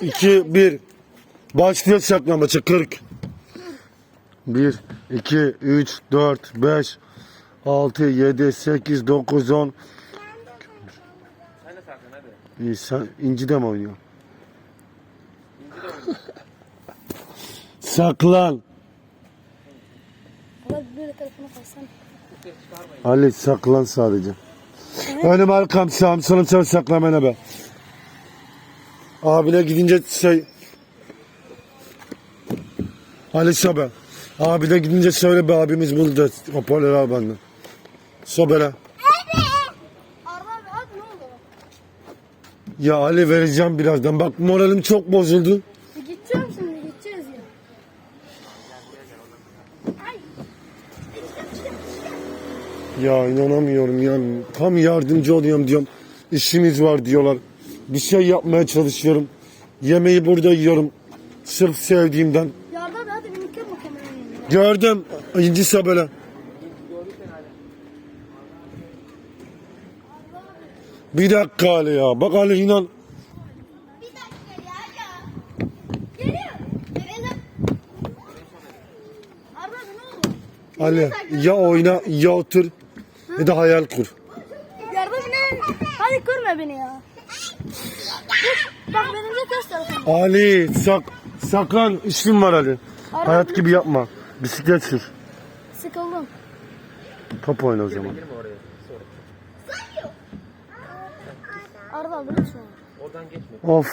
2, 1. Başlıyor saklambaçı 40. 1, 2, 3, 4, 5, 6, 7, 8, 9, 10. Sen de saklan hadi. İyi sen İnci de mi oynuyor? İnci de oynuyor. Saklan. Ali saklan sadece. Önüm arkam sağım solum sen saklamana be. Abine gidince şey... Ali Sobe. Abine gidince söyle be abimiz buldu. Hoparlör al benden. Sobele. Ya Ali vereceğim birazdan. Bak moralim çok bozuldu. E, Gideceğim şimdi gideceğiz ya. Ya inanamıyorum ya. Tam yardımcı oluyorum diyorum. İşimiz var diyorlar. Bir şey yapmaya çalışıyorum. Yemeği burada yiyorum. Sırf sevdiğimden. Ya Arda abi hadi bir nikah mı kameranın önüne? Gördüm. İnci hadi. Bir dakika Ali ya. Bak Ali inan. Bir dakika ya ya. Geliyor. Evet. Arda abi ne oldu? Ali ya oyna ya otur. Ya da hayal kur. Yardım ne? Hadi kırma beni ya. Bak benim de test telefonu. Ali sak saklan işim var Ali. Hayat gibi yapma. Bisiklet sür. Sıkıldım. Top oyna o zaman. Abi lütfen. Oradan geçme. Of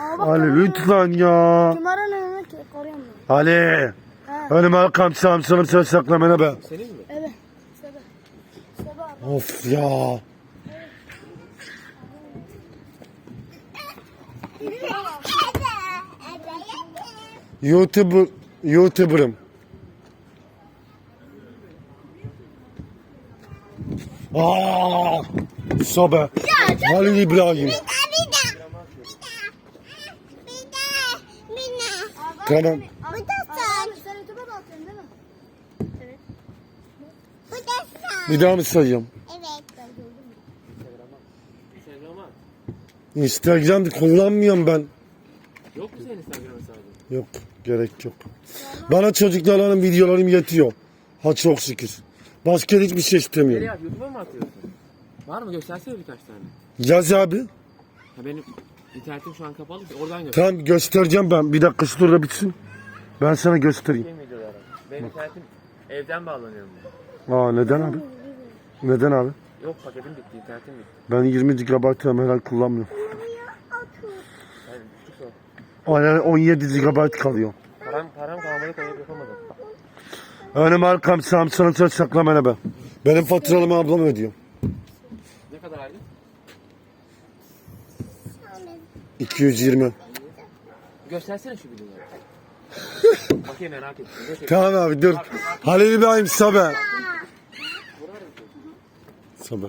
Aa bak Ali lütfen ya. Kameranın önüne koruyorum Ali. Ha. Önüme arkam sağım solum sen saklamana be. Senin mi? Evet. Sebe. Sebe abi. Of ya. YouTuber YouTuber'ım. Aa! Sobe. Halil İbrahim. Tamam. Arda abi sen YouTube'a da atıyorsun değil mi? Evet. Bir daha mı sayayım? Instagram'a. Instagram'da kullanmıyorum ben. Yok mu senin Instagram hesabın? Yok. Gerek yok. Bana çocukların videolarım yetiyor. Ha çok şükür. Başka hiçbir şey istemiyorum. Nereye? YouTube'a mı atıyorsun? Var mı? Göstersene birkaç tane. Yaz abi. Ha benim internetim şu an kapalı. Oradan göster. Tamam göstereceğim ben. Bir dakika şu turda bitsin. Ben sana göstereyim. Benim videolara. Benim internetim evden bağlanıyorum. Aa neden abi? Neden abi? Yok paketim bitti, internetim bitti. Ben 20 GB herhalde kullanmıyorum. Yani 17 GB kalıyor. Param, param kalmadı koyup yapamadım. Önüm arkam sağım sana söz saklamana be. Benim faturalımı ablam ödüyor. Ne kadar aylık? 220. Göstersene şu videoları. Bakayım merak ettim. Tamam abi dur. Halil İbrahim Sabe. Sabe.